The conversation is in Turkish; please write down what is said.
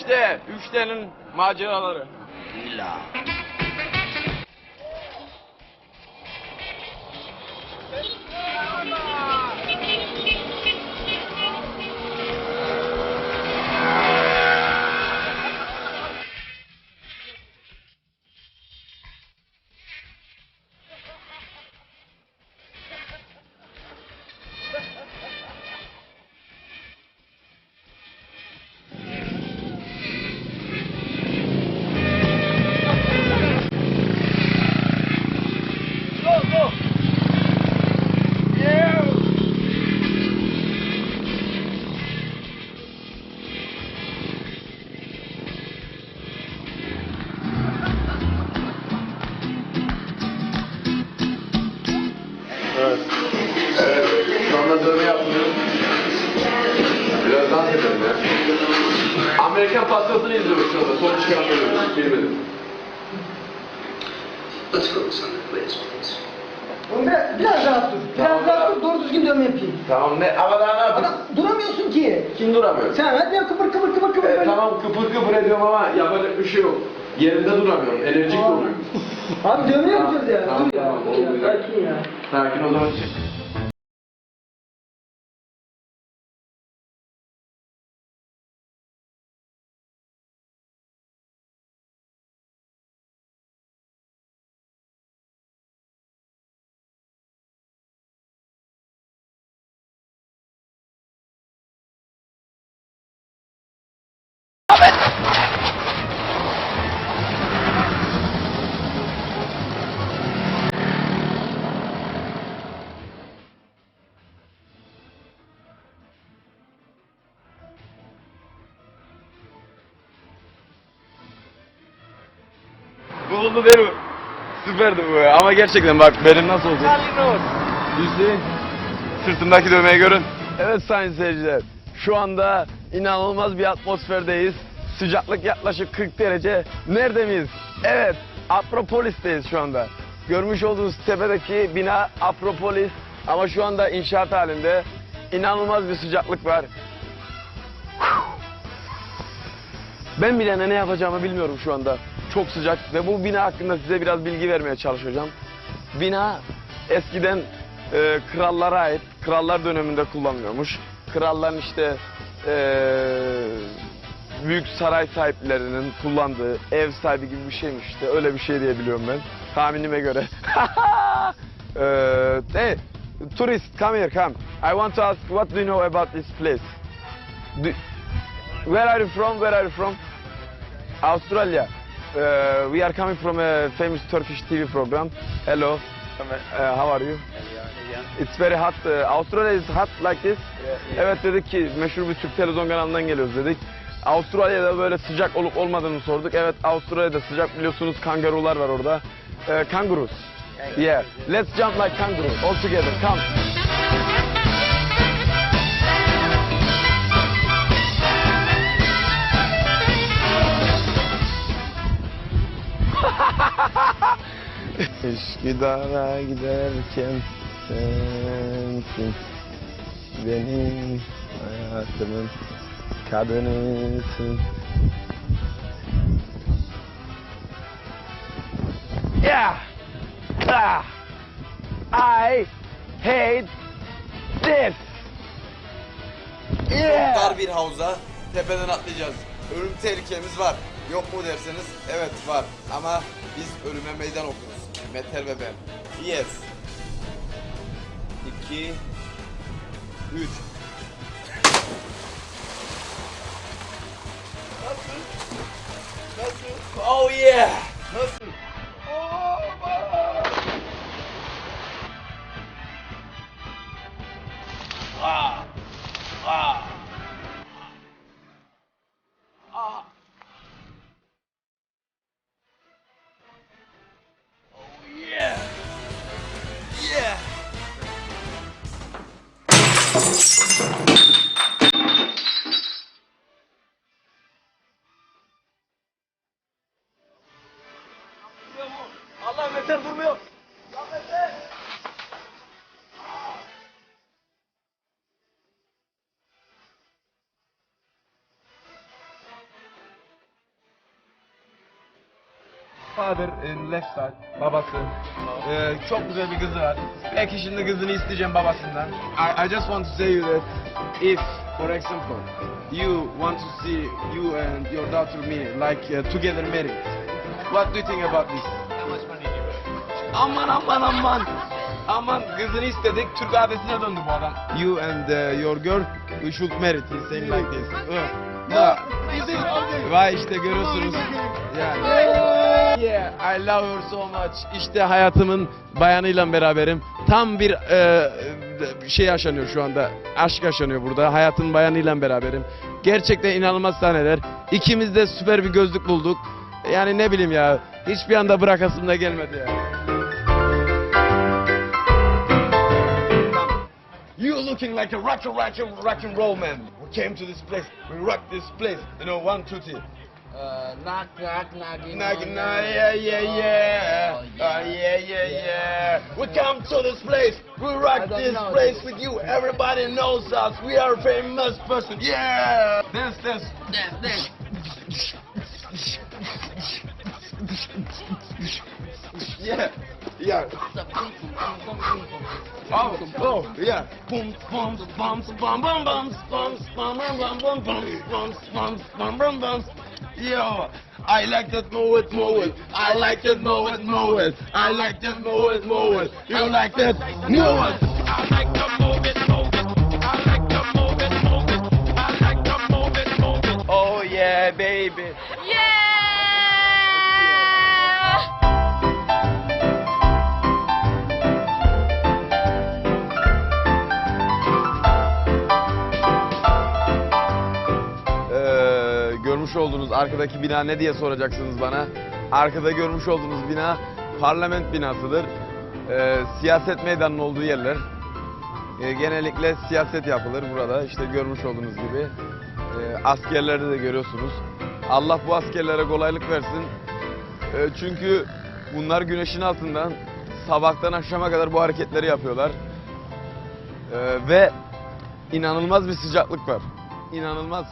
İşte üçlerin maceraları. İlla. Edelim ya. Amerikan Patriots'unu izliyoruz şu anda. Son çıkan bölümü. Bilmedim. Let's focus on the players, please. Oğlum biraz, biraz rahat dur. Biraz Tamam, rahat dur, doğru düzgün dövme yapayım. Tamam ne? Ama daha ne yapayım? Adam duramıyorsun ki. Kim duramıyor? Sen hadi ya kıpır kıpır kıpır kıpır. E, böyle. tamam kıpır kıpır ediyorum ama yapacak bir şey yok. Yerimde duramıyorum. Enerjik Aa. oluyor. Abi dövme yapacağız ya. Tamam, dur ya. tamam, olmayacak. Sakin ya. Sakin o zaman çık. Oldu değil mi? Süperdi bu ya. Ama gerçekten bak benim nasıl oldu? Hüseyin. Sırtımdaki dövmeyi görün. Evet sayın seyirciler. Şu anda inanılmaz bir atmosferdeyiz. Sıcaklık yaklaşık 40 derece. Nerede miyiz? Evet. Apropolis'teyiz şu anda. Görmüş olduğunuz tepedeki bina Apropolis. Ama şu anda inşaat halinde. İnanılmaz bir sıcaklık var. Ben bile ne yapacağımı bilmiyorum şu anda. Çok sıcak ve bu bina hakkında size biraz bilgi vermeye çalışacağım. Bina eskiden e, krallara ait, krallar döneminde kullanılıyormuş. Kralların işte e, büyük saray sahiplerinin kullandığı ev sahibi gibi bir şeymiş işte. Öyle bir şey diye biliyorum ben. Tahminime göre. e, hey, tourist, come here, come. I want to ask, what do you know about this place? Do- Where are you from? Where are you from? Australia. Uh, we are coming from a famous Turkish TV program. Hello. Uh, how are you? It's very hot. Uh, Australia is hot like this. Evet dedik ki meşhur bir Türk televizyon kanalından geliyoruz dedik. Avustralya'da böyle sıcak olup olmadığını sorduk. Evet Avustralya'da sıcak biliyorsunuz kangarular var orada. Uh, kangaroos. Yeah. Let's jump like kangaroo all together. Come. Üsküdar'a giderken sensin Benim hayatımın kadınısın Yeah! Ah! I hate this! Yeah! Dar bir havuza tepeden atlayacağız. Ölüm tehlikemiz var. Yok mu derseniz evet var. Ama biz ölüme meydan okuyoruz. Metal ve ben. Yes. 2 3 Nasıl? Nasıl? Oh yeah! Nasıl? Father in left side. Babası. Ee, çok güzel bir kızı var. Belki şimdi kızını isteyeceğim babasından. I, I just want to say you that if, for example, you want to see you and your daughter me like uh, together married, what do you think about this? Aman aman aman. Aman kızını istedik. Türk adetine döndü bu adam. You and uh, your girl we should marry. He's saying like this. Evet. Da. Vay işte görüyorsunuz. Yani. Yeah, I love her so much. İşte hayatımın bayanıyla beraberim. Tam bir e, şey yaşanıyor şu anda. Aşk yaşanıyor burada. Hayatın bayanıyla beraberim. Gerçekten inanılmaz sahneler. İkimiz de süper bir gözlük bulduk. Yani ne bileyim ya. Hiçbir anda bırakasım da gelmedi ya. You looking like a rock and roll man. We came to this place. We rock this place. You know, one, two, three. Uh, knock, knock, knocking. Knock, on knock, yeah, yeah, yeah. Oh, Oh, yeah, yeah, yeah. We come to this place. We rock this place this. with you. Everybody knows us. We are famous person. Yeah. Dance, dance. Dance, dance. Yeah. Yeah. Oh, oh, yeah. Boom, boom, boom, boom, boom, boom, boom, boom, boom, boom, boom, boom, boom, boom, boom, boom, boom. Yo, I like that move it, move it. I like that move it, move it. I like that move it, move it. You like that? Move it. I like to move it, move it. I like to move it, move it. I like to move it, move it. Oh yeah, baby. Yeah! Görmüş olduğunuz arkadaki bina ne diye soracaksınız bana. Arkada görmüş olduğunuz bina parlament binasıdır. Ee, siyaset meydanının olduğu yerler. Ee, genellikle siyaset yapılır burada. İşte görmüş olduğunuz gibi. Ee, askerleri de görüyorsunuz. Allah bu askerlere kolaylık versin. Ee, çünkü bunlar güneşin altından sabahtan akşama kadar bu hareketleri yapıyorlar. Ee, ve inanılmaz bir sıcaklık var. İnanılmaz.